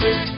Thank you.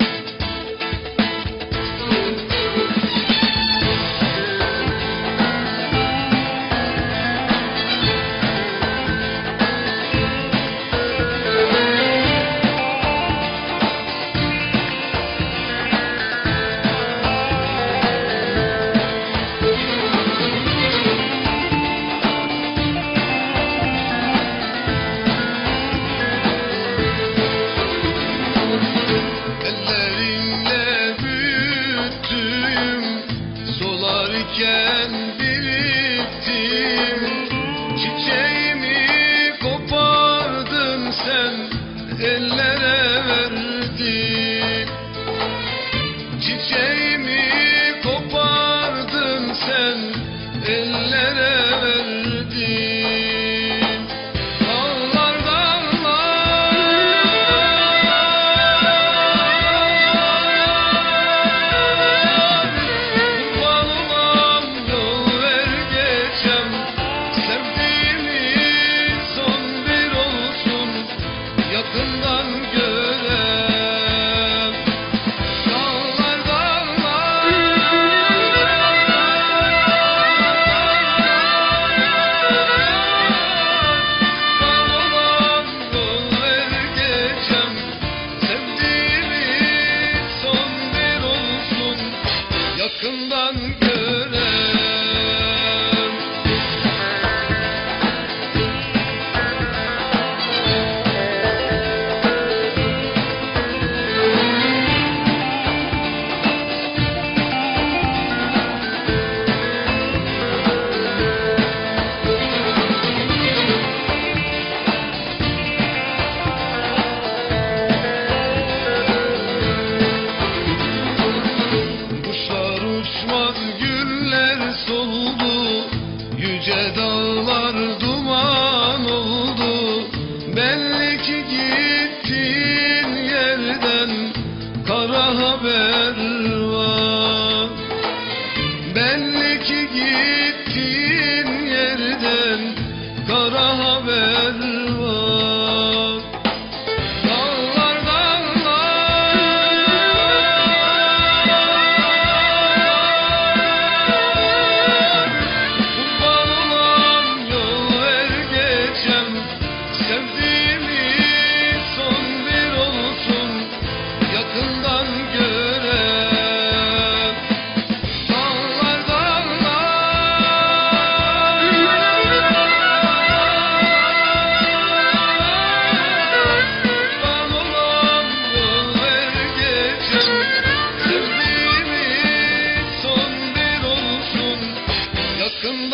Yüce dağlar duman oldu. Belli ki gittin yerden Kara haber var. Belli ki gittin yerden Kara haber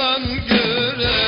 can göre